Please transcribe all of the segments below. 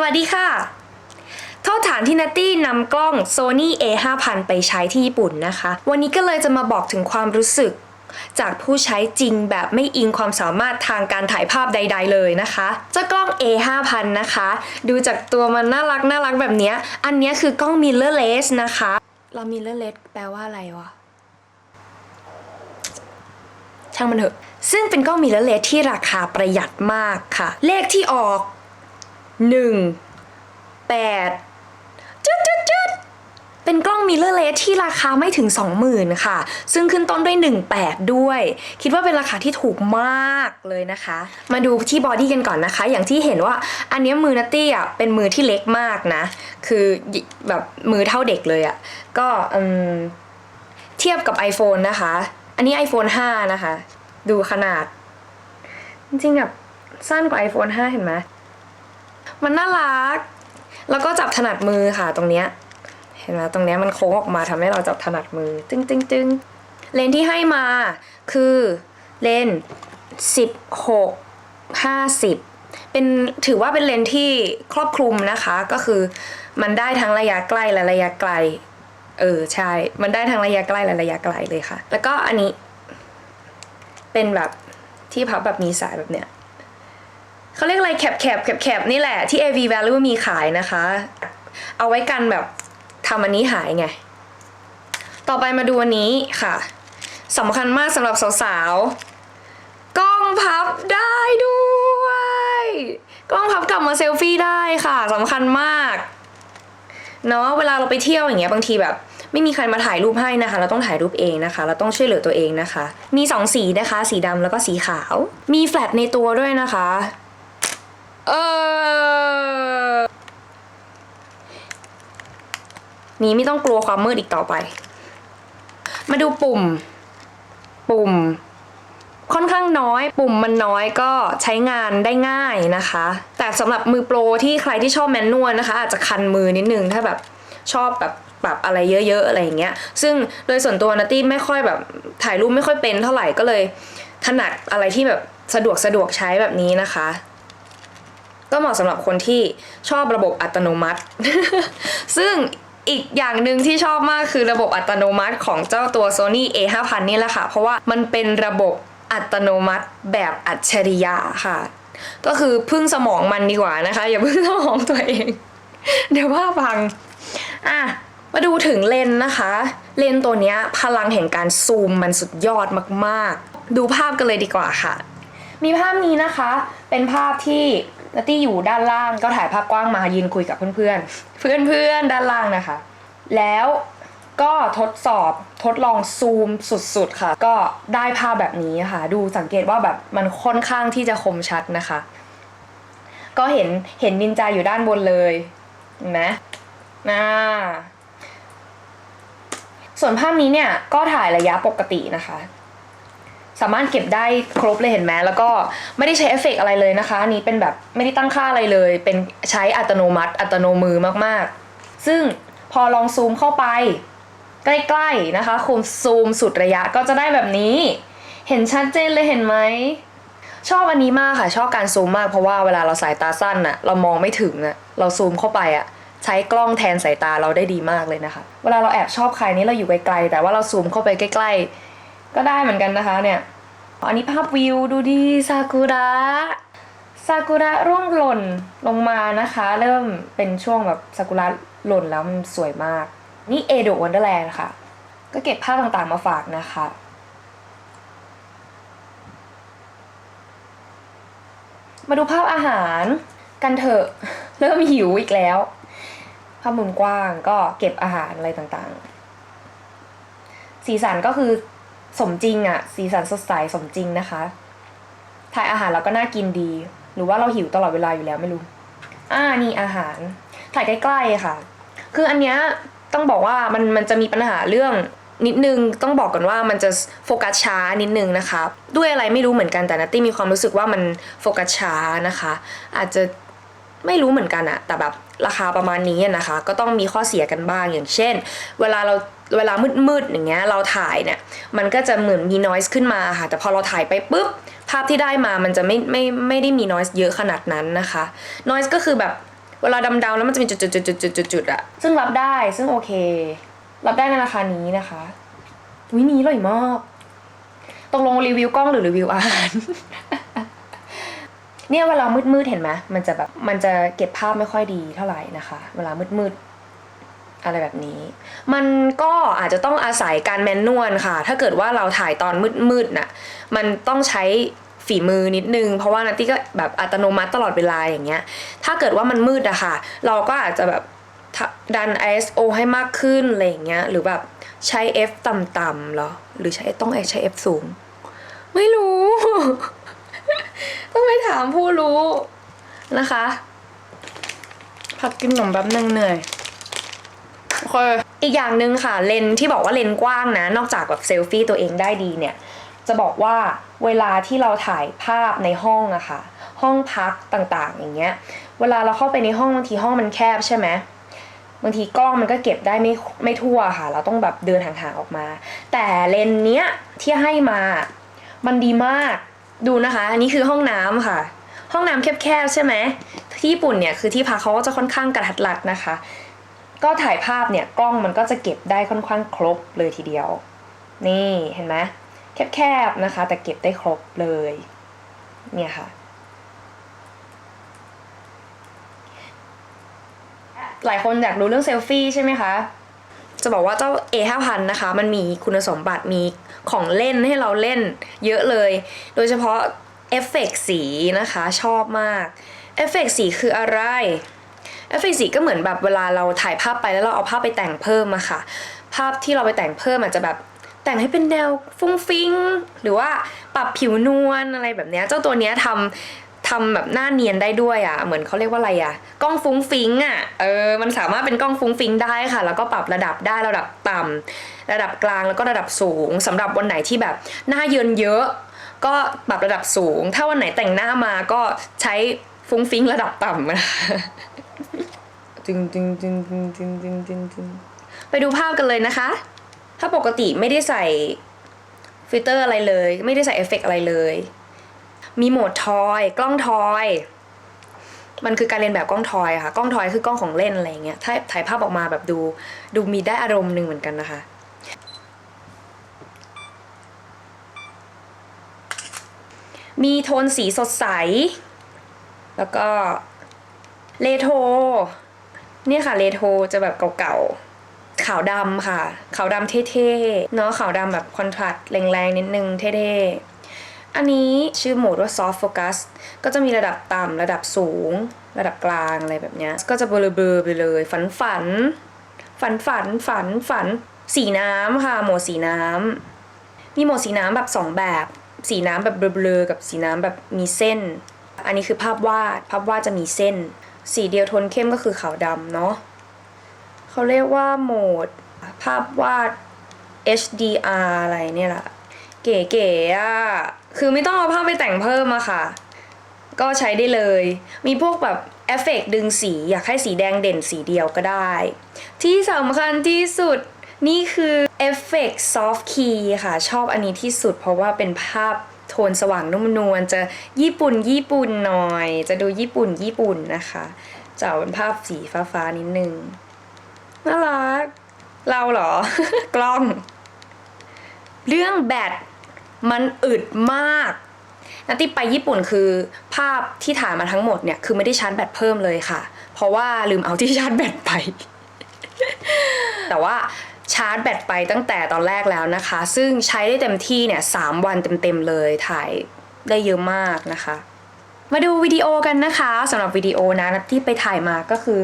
สวัสดีค่ะโทษฐานที่นัตตี้นำกล้อง Sony A5000 ไปใช้ที่ญี่ปุ่นนะคะ วันนี้ก็เลยจะมาบอกถึงความรู้สึก จากผู้ใช้จริงแบบไม่อิงความสามารถทางการถ่ายภาพใด ๆ เลยนะคะ เจ้ากล้อง A5000 นะคะ ดูจากตัวมันน่ารักน่ารักแบบนี้ อันนี้คือกล้อง mirrorless นะคะ เรา mirrorless แปลว่าอะไรวะช่างมันเถอะ ซึ่งเป็นกล้องมิเรอร์เลสที่ราคาประหยัดมากค่ะ เลขที่ออก 1 8จุดจุดจุดเป็นกล้องมิเรอร์เลสที่ราคาไม่ถึง 20,000 ค่ะ ซึ่งขึ้นต้นด้วย 18 ด้วย คิดว่าเป็นราคาที่ถูกมากเลยนะคะ มาดูที่บอดี้กันก่อนนะคะ อย่างที่เห็นว่าอันนี้มือนัตตี้อะเป็นมือที่เล็กมากนะ คือแบบมือเท่าเด็กเลยอะ ก็เทียบกับ iPhone นะคะ อันนี้ iPhone 5 นะคะ ดูขนาด จริงๆแบบสั้นกว่า iPhone 5 เห็นไหม มันน่ารัก แล้วก็จับถนัดมือค่ะตรงเนี้ย เห็นไหมตรงเนี้ยมันโค้งออกมาทำให้เราจับถนัดมือ จึงจึงจึงเลนที่ให้มาคือเลนส์16 50 เป็นถือว่าเป็นเลนที่ครอบคลุมนะคะ ก็คือมันได้ทั้งระยะใกล้และระยะไกล เออใช่ มันได้ทั้งระยะใกล้และระยะไกลเลยค่ะ แล้วก็อันนี้เป็นแบบที่พับแบบมีสายแบบเนี้ย เขาเรียกอะไรแคบแคบแคบแคบนี่แหละที่ AV Value มีขายนะคะ เอาไว้กันแบบทำอันนี้หายไง ต่อไปมาดูอันนี้ค่ะสำคัญมากสำหรับสาวๆ กล้องพับได้ด้วย กล้องพับกลับมาเซลฟี่ได้ค่ะสำคัญมากเนาะเวลาเราไปเที่ยวอย่างเงี้ยบางทีแบบ ไม่มีใครมาถ่ายรูปให้นะคะ เราต้องถ่ายรูปเองนะคะ เราต้องช่วยเหลือตัวเองนะคะ มีสองสีนะคะ สีดำแล้วก็สีขาว มีแฟลชในตัวด้วยนะคะ เออนี้ไม่ต้องกลัวความมืดอีกต่อไป มาดูปุ่ม ปุ่ม ค่อนข้างน้อย ปุ่มมันน้อยก็ใช้งานได้ง่ายนะคะ แต่สำหรับมือโปรที่ใครที่ชอบแมนนวลนะคะ อาจจะคันมือนิดนึงถ้าแบบชอบแบบปรับอะไรเยอะๆอะไรอย่างเงี้ย ซึ่งโดยส่วนตัวนัตตี้ไม่ค่อยแบบถ่ายรูปไม่ค่อยเป็นเท่าไหร่ก็เลย ถนัดอะไรที่แบบสะดวกสะดวกใช้แบบนี้นะคะ ก็เหมาะสำหรับคนที่ชอบระบบอัตโนมัติ ซึ่งอีกอย่างหนึ่งที่ชอบมากคือระบบอัตโนมัติของเจ้าตัว Sony A5000 นี่แหละค่ะ เพราะว่ามันเป็นระบบอัตโนมัติแบบอัจฉริยะค่ะ ก็คือพึ่งสมองมันดีกว่านะคะ อย่าพึ่งสมองตัวเอง เดี๋ยวว่าพัง อะ มาดูถึงเลนนะคะ เลนตัวนี้พลังแห่งการซูมมันสุดยอดมาก ๆ ดูภาพกันเลยดีกว่าค่ะ มีภาพนี้นะคะ เป็นภาพที่นัตตี้อยู่ด้านล่างก็ถ่ายภาพกว้างมายืนคุยกับเพื่อนๆ เพื่อนๆด้านล่างนะคะ แล้วก็ทดสอบทดลองซูมสุดๆค่ะ ก็ได้ภาพแบบนี้ค่ะ ดูสังเกตว่าแบบมันค่อนข้างที่จะคมชัดนะคะ ก็เห็นเห็นนินจาอยู่ด้านบนเลยเห็นไหมน่าส่วนภาพนี้เนี่ยก็ถ่ายระยะปกตินะคะ สามารถเก็บได้ครบเลยเห็นไหมแล้วก็ไม่ได้ใช้เอฟเฟกต์อะไรเลยนะคะอันนี้เป็นแบบไม่ได้ตั้งค่าอะไรเลย เป็นใช้อัตโนมัติ อัตโนมือมากๆ ซึ่งพอลองซูมเข้าไป ใกล้ๆนะคะคุมซูมสุดระยะก็จะได้แบบนี้ เห็นชัดเจนเลยเห็นไหมชอบอันนี้มากค่ะ ชอบการซูมมากเพราะว่าเวลาเราสายตาสั้นอะเรามองไม่ถึงอะเราซูมเข้าไปอะใช้กล้องแทนสายตาเราได้ดีมากเลยนะคะ เวลาเราแอบชอบใครนี่เราอยู่ไกลๆแต่ว่าเราซูมเข้าไปใกล้ ๆ ก็ได้เหมือนกันนะคะเนี่ย อันนี้ภาพวิวดูดีซากุระซากุระร่วงหล่นลงมานะคะ เริ่มเป็นช่วงแบบซากุระหล่นแล้วมันสวยมาก นี่เอโดวันเดอร์แลนด์ค่ะ ก็เก็บภาพต่างๆมาฝากนะคะมาดูภาพอาหารกันเถอะ เริ่มหิวอีกแล้ว ภาพมุมกว้างก็เก็บอาหารอะไรต่างๆ สีสันก็คือ สมจริงอะสีสันสดใสสมจริงนะคะ ถ่ายอาหารเราก็น่ากินดี หรือว่าเราหิวตลอดเวลาอยู่แล้วไม่รู้ อ่านี่อาหาร ถ่ายใกล้ๆค่ะ คืออันเนี้ยต้องบอกว่ามันมันจะมีปัญหาเรื่องนิดนึงต้องบอกก่อนว่ามันจะโฟกัสช้านิดนึงนะคะ ด้วยอะไรไม่รู้เหมือนกันแต่นัตตี้มีความรู้สึกว่ามันโฟกัสช้านะคะ อาจจะ ไม่รู้เหมือนกันอะแต่แบบราคาประมาณนี้นะคะ ก็ต้องมีข้อเสียกันบ้างอย่างเช่น เวลาเราเวลามืดๆอย่างเงี้ยเราถ่ายเนี่ยมันก็จะเหมือนมี noise ขึ้นมาค่ะ แต่พอเราถ่ายไปปุ๊บภาพที่ได้มามันจะไม่ไม่ไม่ได้มี noise เยอะขนาดนั้นนะคะ noise ก็คือแบบเวลาดำๆแล้วมันจะมีจุดๆๆๆๆๆอะซึ่งรับได้ซึ่งโอเค รับได้ในราคานี้นะคะวินี้อร่อยมากตกลงรีวิวกล้องหรือรีวิวอาหาร เนี่ยเวลามืดๆเห็นไหมมันจะแบบมันจะเก็บภาพไม่ค่อยดีเท่าไหร่นะคะ เวลามืดๆอะไรแบบนี้ มันก็อาจจะต้องอาศัยการแมนนวลค่ะ ถ้าเกิดว่าเราถ่ายตอนมืดๆน่ะมันต้องใช้ฝีมือนิดนึง เพราะว่านัตตี้ก็แบบอัตโนมัติตลอดเวลาอย่างเงี้ย ถ้าเกิดว่ามันมืดอะค่ะ เราก็อาจจะแบบดัน ISO ให้มากขึ้นอะไรอย่างเงี้ยหรือแบบใช้ F ต่ำๆเหรอหรือใช้ต้องใช้ F สูง ไม่รู้ ต้องไปถามผู้รู้นะคะ พักกินขนมแป๊บนึงเหนื่อยโอเคอีกอย่างหนึ่งค่ะเลนส์ที่บอกว่าเลนส์กว้างนะ นอกจากแบบเซลฟี่ตัวเองได้ดีเนี่ย จะบอกว่าเวลาที่เราถ่ายภาพในห้องอะค่ะ ห้องพักต่างๆ อย่างเงี้ย เวลาเราเข้าไปในห้องบางทีห้องมันแคบใช่ไหมบางทีกล้องมันก็เก็บได้ไม่ไม่ทั่วค่ะ เราต้องแบบเดินห่างๆออกมา แต่เลนส์เนี้ยที่ให้มา มันดีมาก ดูนะคะ อันนี้คือห้องน้ำค่ะ ห้องน้ำแคบๆใช่ไหมที่ญี่ปุ่นเนี่ยคือที่พักเขาก็จะค่อนข้างกระทัดรัดนะคะ ก็ถ่ายภาพเนี่ยกล้องมันก็จะเก็บได้ค่อนข้างครบเลยทีเดียว นี่เห็นไหมแคบๆนะคะ แต่เก็บได้ครบเลย เนี่ยค่ะ หลายคนอยากรู้เรื่องเซลฟี่ใช่ไหมคะ จะบอกว่าเจ้า A 5 0 0 0 นะคะ มันมีคุณสมบัติมีของเล่นให้เราเล่นเยอะเลย โดยเฉพาะเอฟเฟกต์สีนะคะชอบมากเอฟเฟกต์สีคืออะไรเอฟเฟกต์สีก็เหมือนแบบเวลาเราถ่ายภาพไปแล้วเราเอาภาพไปแต่งเพิ่มอะค่ะ ภาพที่เราไปแต่งเพิ่มอาจจะแบบแต่งให้เป็นแนวฟุ้งฟิ้งหรือว่าปรับผิวนวลอะไรแบบนี้เจ้าตัวเนี้ยทำ ทำแบบหน้าเนียนได้ด้วยอะเหมือนเขาเรียกว่าอะไรอะกล้องฟุ้งฟิ้งอะเออ มันสามารถเป็นกล้องฟุ้งฟิ้งได้ค่ะ แล้วก็ปรับระดับได้ระดับต่ำระดับกลางแล้วก็ระดับสูงสำหรับวันไหนที่แบบหน้าเยินเยอะ ก็ปรับระดับสูง ถ้าวันไหนแต่งหน้ามาก็ใช้ฟุ้งฟิ้งระดับต่ำนะคะจึงจึงจึงจึงจึงจึงจึงจึงไปดูภาพกันเลยนะคะ ถ้าปกติไม่ได้ใส่ฟิลเตอร์อะไรเลย ไม่ได้ใส่เอฟเฟกต์อะไรเลย มีโหมดทอย กล้องทอย มันคือการเรียนแบบกล้องทอยค่ะ กล้องทอยคือกล้องของเล่นอะไรเงี้ยถ้าถ่ายภาพออกมาแบบดูดูมีได้อารมณ์หนึ่งเหมือนกันนะคะมีโทนสีสดใส แล้วก็เลโทเนี่ยค่ะเลโทจะแบบเก่าๆ ขาวดำค่ะ ขาวดำเท่ๆ เนาะขาวดำแบบคอนทราสต์แรงๆ นิดนึงเท่ๆ อันนี้ชื่อโหมดว่า soft focus ก็จะมีระดับต่ำระดับสูง ระดับกลางอะไรแบบนี้ก็จะเบลอๆไปเลย ฝันฝัน ฝันฝันฝันฝันสีน้ำค่ะโหมดสีน้ำมีโหมดสีน้ำแบบสองแบบ สีน้ำแบบเบลอๆกับสีน้ำแบบมีเส้น อันนี้คือภาพวาดภาพวาดจะมีเส้น สีเดียวโทนเข้มก็คือขาวดำเนาะเขาเรียกว่าโหมดภาพวาด HDR อะไรเนี่ยแหละเก๋ๆอะ คือไม่ต้องเอาภาพไปแต่งเพิ่มอะค่ะ ก็ใช้ได้เลย มีพวกแบบเอฟเฟกต์ดึงสีอยากให้สีแดงเด่นสีเดียวก็ได้ ที่สำคัญที่สุดนี่คือเอฟเฟกต์ซอฟต์คีย์ค่ะ ชอบอันนี้ที่สุดเพราะว่าเป็นภาพโทนสว่างนุ่มนวลจะญี่ปุ่นญี่ปุ่นหน่อย จะดูญี่ปุ่นญี่ปุ่นนะคะจะเอาเป็นภาพสีฟ้าฟ้านิดนึงน่ารัก เราเหรอ กล้อง เรื่องแบต มันอึดมากนัตตี้ไปญี่ปุ่นคือภาพที่ถ่ายมาทั้งหมดเนี่ยคือไม่ได้ชาร์จแบตเพิ่มเลยค่ะ เพราะว่าลืมเอาที่ชาร์จแบตไป แต่ว่าชาร์จแบตไปตั้งแต่ตอนแรกแล้วนะคะ ซึ่งใช้ได้เต็มที่เนี่ยสามวันเต็มๆเลยถ่ายได้เยอะมากนะคะ มาดูวิดีโอกันนะคะสำหรับวิดีโอนะนัตที่ไปถ่ายมาก็คือ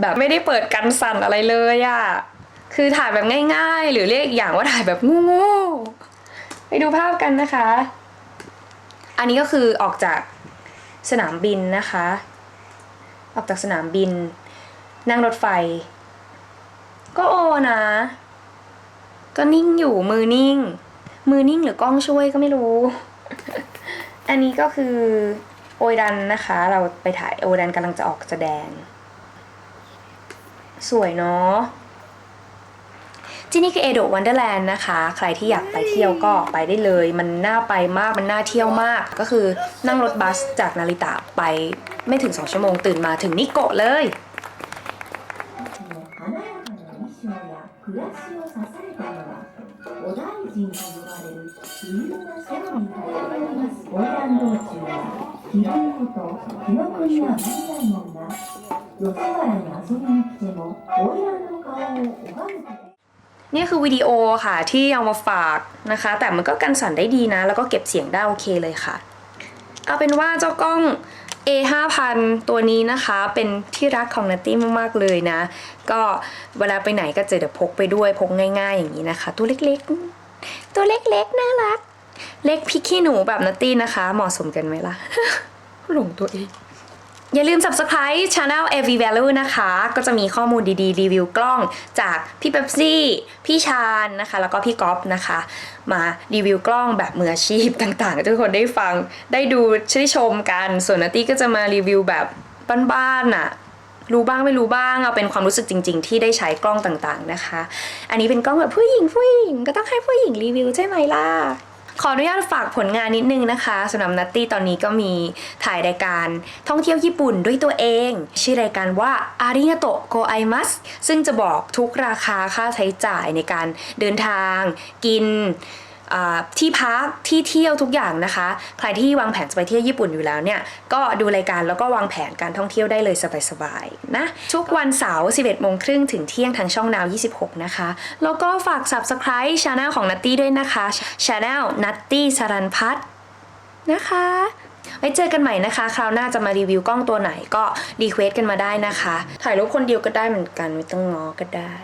แบบไม่ได้เปิดกันสั่นอะไรเลยอะคือถ่ายแบบง่าย ๆ หรือเรียกอีกอย่างว่าถ่ายแบบงูๆ ไปดูภาพกันนะคะ อันนี้ก็คือออกจากสนามบินนะคะ ออกจากสนามบิน นั่งรถไฟ ก็โอนะ ก็นิ่งอยู่มือนิ่ง มือนิ่งหรือกล้องช่วยก็ไม่รู้ อันนี้ก็คือโอดันนะคะ เราไปถ่ายโอดันกำลังจะออกแสดง สวยเนาะ ที่นี่คือเอโดะวันเดอร์แลนด์นะคะ ใครที่อยากไปเที่ยวก็ไปได้เลย มันน่าไปมาก มันน่าเที่ยวมาก ก็คือนั่งรถบัสจากนาริตะไป ไม่ถึง 2 ชั่วโมงตื่นมาถึงนิโกะเลย 華やかな衣装や暮らしを支えたのはお大臣と呼ばれる自由な庶民からります花魁道中はキリンこと紀ノ国は万歳門が吉原に遊びに来ても花魁の顔を拝むこと เ นี่คือวิดีโอค่ะที่เอามาฝากนะคะ แต่มันก็กันสั่นได้ดีนะ แล้วก็เก็บเสียงได้โอเคเลยค่ะ เอาเป็นว่าเจ้ากล้อง A 5 0 0ตัวนี้นะคะเป็นที่รักของนัตตี้มากๆเลยนะ ก็เวลาไปไหนก็จะเดี๋ยวพกไปด้วยพกง่าย ๆ อย่างนี้นะคะ ตัวเล็กๆ ตัวเล็กๆน่ารัก เล็กพิกขี้หนูแบบนัตตี้นะคะ เหมาะสมกันไหมล่ะ หลงตัวเอง อย่าลืม subscribe channel AV Value นะคะ ก็จะมีข้อมูลดีๆ รีวิวกล้องจากพี่เป๊ปซี่ พี่ชาญนะคะ แล้วก็พี่ก๊อฟนะคะ มารีวิวกล้องแบบมืออาชีพต่างๆให้ทุกคนได้ฟังได้ดูได้ชมกัน ส่วนนัตตี้ก็จะมารีวิวแบบบ้านๆน่ะรู้บ้างไม่รู้บ้างเอาเป็นความรู้สึกจริง ๆ ที่ได้ใช้กล้องต่างๆนะคะ อันนี้เป็นกล้องแบบผู้หญิงผู้หญิงก็ต้องให้ผู้หญิงรีวิวใช่ไหมล่ะ ขออนุญาตฝากผลงานนิดนึงนะคะสำหรับนัตตี้ตอนนี้ก็มีถ่ายรายการท่องเที่ยวญี่ปุ่นด้วยตัวเอง ชื่อรายการว่าอาริงาโตะโกไอมัสซึ่งจะบอกทุกราคาค่าใช้จ่ายในการเดินทาง กิน ที่พักที่เที่ยวทุกอย่างนะคะ ใครที่วางแผนจะไปเที่ยวญี่ปุ่นอยู่แล้วเนี่ยก็ดูรายการแล้วก็วางแผนการท่องเที่ยวได้เลยสบายๆนะทุกวันเสาร์ 11โมงครึ่งถึงเที่ยงทางช่องนาว 26 นะคะ แล้วก็ฝาก subscribe channel ของนัตตี้ด้วยนะคะ channel นัตตี้สรันพัฒน์นะคะไว้เจอกันใหม่นะคะ คราวหน้าจะมารีวิวกล้องตัวไหนก็รีเควสกันมาได้นะคะ ถ่ายรูปคนเดียวก็ได้เหมือนกันไม่ต้องง้อก็ได้